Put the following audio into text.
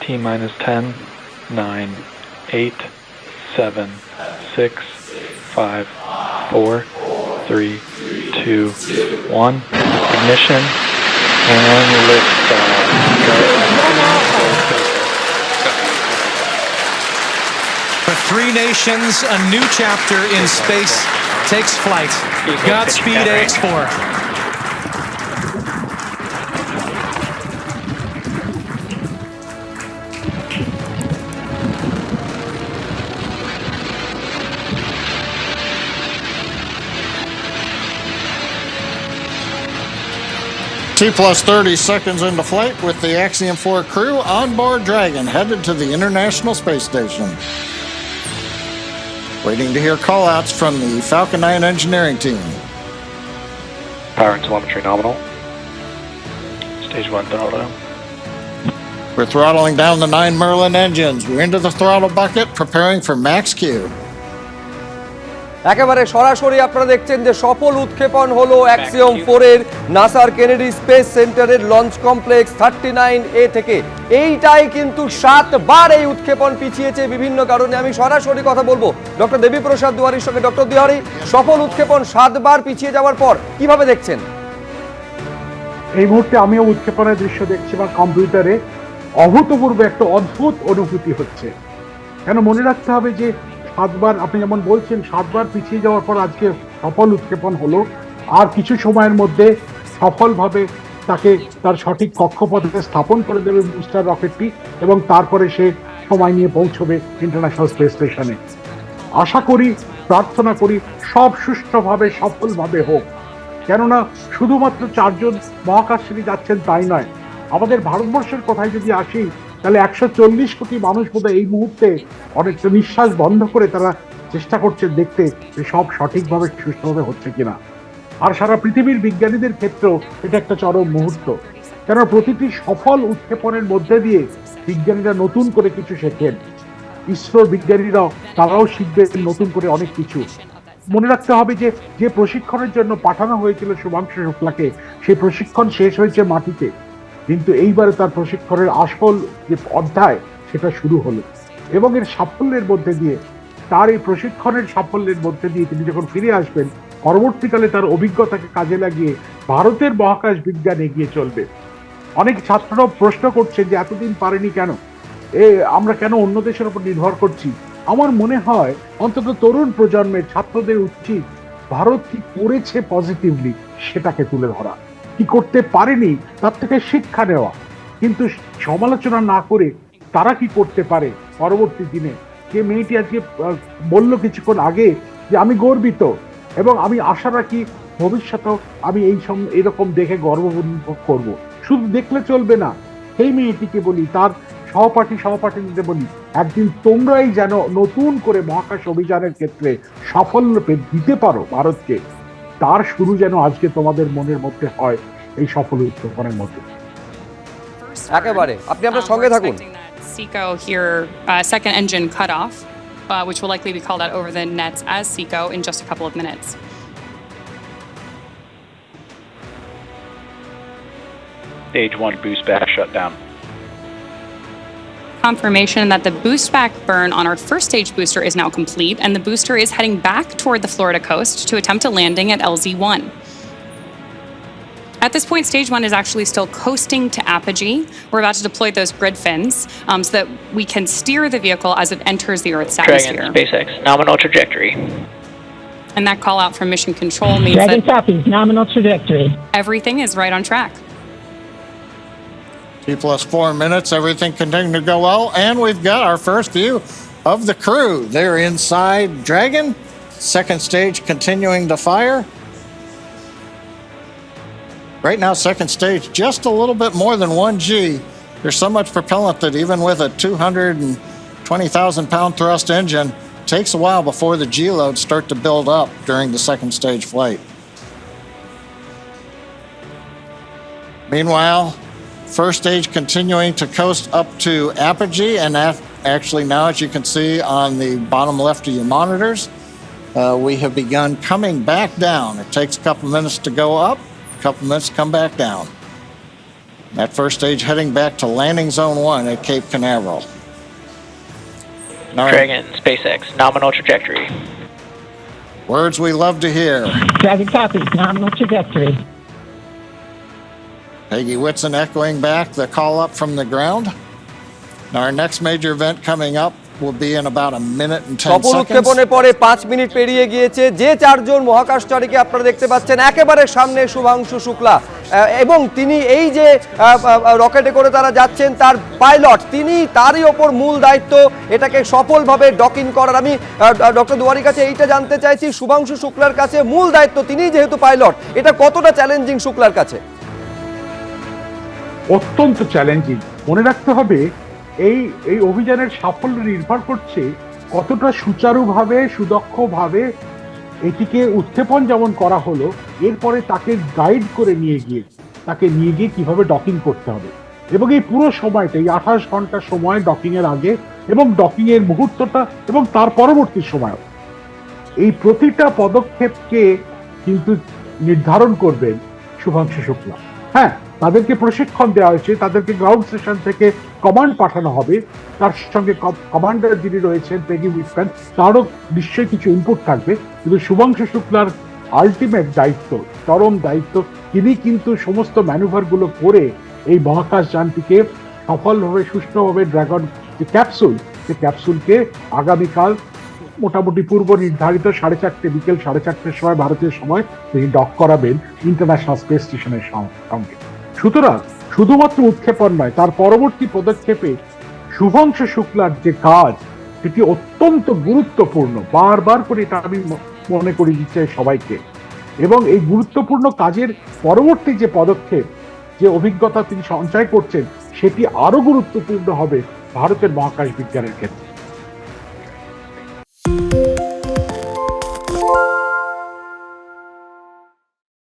T minus 10, 9, 8, 7, 6, 5, 4, 3, 2, 1. Ignition and liftoff. For three nations, a new chapter in space takes flight. Godspeed, AX4. T plus 30 seconds into flight with the Axiom 4 crew on board Dragon, headed to the International Space Station. Waiting to hear callouts from the Falcon 9 engineering team. Power and telemetry nominal. Stage 1 throttle. We're throttling down the 9 Merlin engines. We're into the throttle bucket, preparing for max Q. একেবারে সরাসরি আপনারা দেখছেন যে সফল উৎক্ষেপণ হলো Axiom ফোরের নাসার কেনেডি স্পেস সেন্টারের launch complex thirty nine A থেকে। এইটাই কিন্তু সাতবার এই উৎক্ষেপণ পিছিয়েছে বিভিন্ন কারণে। আমি সরাসরি কথা বলব ডক্টর দেবীপ্রসাদ দুয়ারির সঙ্গে। ডক্টর দুয়ারি, সফল উৎক্ষেপণ সাতবার পিছিয়ে যাওয়ার পর কীভাবে দেখছেন? এই মুহূর্তে আমিও উৎক্ষেপণের দৃশ্য দেখছি বা কম্পিউটারে। অভূতপূর্ব একটা অদ্ভুত অনুভূতি হচ্ছে। কেন মনে রাখতে হবে যে সাতবার, আপনি যেমন বলছেন, সাতবার পিছিয়ে যাওয়ার পর আজকে সফল উৎক্ষেপণ হলো। আর কিছু সময়ের মধ্যে সফলভাবে তাকে তার সঠিক কক্ষপথে স্থাপন করে দেবে বুস্টার রকেটটি এবং তারপরে সে সময় নিয়ে পৌঁছবে ইন্টারন্যাশনাল স্পেস স্টেশনে। আশা করি, প্রার্থনা করি, সব সুষ্ঠুভাবে, সফলভাবে হোক। কেননা, শুধুমাত্র চারজন মহাকাশচারী যাচ্ছেন তাই নয়। আমাদের ভারতবর্ষের কথায় যদি আসি তাহলে একশো চল্লিশ কোটি মানুষ বোধহয় এই মুহূর্তে অনেকটা নিঃশ্বাস বন্ধ করে তারা চেষ্টা করছে দেখতে যে সব সঠিকভাবে সুস্থভাবে হচ্ছে কিনা। আর সারা পৃথিবীর বিজ্ঞানীদের ক্ষেত্রেও এটা একটা চরম মুহূর্ত। কেন প্রতিটি সফল উৎক্ষেপণের মধ্যে দিয়ে বিজ্ঞানীরা নতুন করে কিছু শেখেন। ইসরোর বিজ্ঞানীরাও তারাও শিখবে নতুন করে অনেক কিছু। মনে রাখতে হবে যে যে প্রশিক্ষণের জন্য পাঠানো হয়েছিল শুভাংশু শুক্লাকে, সেই প্রশিক্ষণ শেষ হয়েছে মাটিতে। কিন্তু এইবারে তার প্রশিক্ষণের আসল যে অধ্যায়, সেটা শুরু হলো। এবং এর সাফল্যের মধ্যে দিয়ে, তার এই প্রশিক্ষণের সাফল্যের মধ্যে দিয়ে তিনি যখন ফিরে আসবেন, পরবর্তীকালে তার অভিজ্ঞতাকে কাজে লাগিয়ে ভারতের মহাকাশ বিজ্ঞান এগিয়ে চলবে। অনেক ছাত্ররাও প্রশ্ন করছে যে, এতদিন পারেনি কেন? এ, আমরা কেন অন্য দেশের উপর নির্ভর করছি? আমার মনে হয়, অন্তত তরুণ প্রজন্মের ছাত্রদের উচিত ভারত কি করেছে পজিটিভলি সেটাকে তুলে ধরা। কি করতে পারেনি, তার থেকে শিক্ষা নেওয়া। কিন্তু সমালোচনা না করে তারা কি করতে পারে পরবর্তী দিনে? যে মেয়েটি আজকে বলল কিছুক্ষণ আগে যে আমি গর্বিত এবং আমি আশা রাখি ভবিষ্যতেও আমি এই সম, এরকম দেখে গর্ব অনুভব করব। শুধু দেখলে চলবে না, সেই মেয়েটিকে বলি, তার সহপাঠী সহপাঠীদের বলি, একদিন তোমরাই যেন নতুন করে মহাকাশ অভিযানের ক্ষেত্রে সাফল্য দিতে পারো ভারতকে। তার শুরু যেন আজকে তোমাদের মনের মধ্যে হয় এই সফল উৎক্ষেপণের মধ্যে একেবারে আপনি আপনার সঙ্গে থাকুন SECO here, uh, second engine cut off, uh, which will likely be called out over the nets as SECO in just a couple of minutes. Stage 1 boost back shut down. Confirmation that the boost back burn on our first stage booster is now complete, and the booster is heading back toward the Florida coast to attempt a landing at LZ1. At this point, stage one is actually still coasting to apogee. We're about to deploy those grid fins um, so that we can steer the vehicle as it enters the Earth's atmosphere. Dragon, SpaceX, nominal trajectory. And that call out from mission control means Dragon that copy, nominal trajectory. everything is right on track. Plus four minutes, everything continuing to go well, and we've got our first view of the crew. They're inside Dragon. Second stage continuing to fire. Right now, second stage just a little bit more than 1G. There's so much propellant that even with a 220,000 pound thrust engine, takes a while before the G loads start to build up during the second stage flight. Meanwhile, first stage continuing to coast up to apogee, and that actually now, as you can see on the bottom left of your monitors, uh, we have begun coming back down. It takes a couple minutes to go up, a couple minutes to come back down. That first stage heading back to landing zone one at Cape Canaveral. Now, Dragon, SpaceX, nominal trajectory. words we love to hear. Dragon copies. Nominal trajectory. Peggy Whitson echoing back the call up from the ground. Now, our next major event coming up will be in about a minute and 10 সফল seconds. উৎক্ষেপণের পরে পাঁচ minute পেরিয়ে গিয়েছে যে চারজন মহাকাশচারীকে আপনারা দেখতে পাচ্ছেন একেবারে সামনে শুভাংশু শুক্লা এবং তিনি এই যে রকেটে করে তারা যাচ্ছেন তার পাইলট তিনি তারই ওপর মূল দায়িত্ব এটাকে সফলভাবে ডকিং করার আমি ডক্টর দুয়ারির কাছে এইটা জানতে চাইছি শুভাংশু শুক্লার কাছে মূল দায়িত্ব তিনিই যেহেতু পাইলট এটা কতটা চ্যালেঞ্জিং শুক্লার কাছে অত্যন্ত চ্যালেঞ্জিং মনে রাখতে হবে, এই এই অভিযানের সাফল্য নির্ভর করছে কতটা সুচারুভাবে, সুদক্ষভাবে এটিকে উৎক্ষেপণ যেমন করা হলো, এরপরে তাকে গাইড করে নিয়ে গিয়ে, তাকে নিয়ে গিয়ে কীভাবে ডকিং করতে হবে। এবং এই পুরো সময়টা, এই আঠাশ ঘণ্টা সময় ডকিংয়ের আগে এবং ডকিংয়ের মুহূর্তটা এবং তার পরবর্তী সময় এই প্রতিটা পদক্ষেপকে কিন্তু নির্ধারণ করবেন শুভাংশু শুক্লা। হ্যাঁ তাদেরকে প্রশিক্ষণ দেওয়া হয়েছে, তাদেরকে গ্রাউন্ড স্টেশন থেকে কমান্ড পাঠানো হবে। তার সঙ্গে কমান্ডার যিনি রয়েছেন পেগি উইসম্যান তারও নিশ্চয়ই কিছু ইনপুট থাকবে। কিন্তু শুভাংশু শুক্লার আলটিমেট দায়িত্ব, চরম দায়িত্ব, তিনি কিন্তু সমস্ত ম্যানুভারগুলো করে এই মহাকাশ যানটিকে সফলভাবে, সুষ্ঠুভাবে ড্রাগন যে ক্যাপসুল সে ক্যাপসুলকে আগামীকাল মোটামুটি পূর্ব নির্ধারিত সাড়ে চারটে, বিকেল সাড়ে চারটের সময়, ভারতীয় সময়, তিনি ডক করাবেন ইন্টারন্যাশনাল স্পেস স্টেশনের সঙ্গে। সুতরাং শুধুমাত্র উৎক্ষেপণ নয়, তার পরবর্তী পদক্ষেপে শুভংশ শুক্লার যে কাজ, সেটি অত্যন্ত গুরুত্বপূর্ণ। বারবার করে এটা আমি মনে করি দিচ্ছে সবাইকে। এবং এই গুরুত্বপূর্ণ কাজের পরবর্তী যে পদক্ষেপ, যে অভিজ্ঞতা তিনি সঞ্চয় করছেন, সেটি আরও গুরুত্বপূর্ণ হবে ভারতের মহাকাশ বিজ্ঞানের ক্ষেত্রে।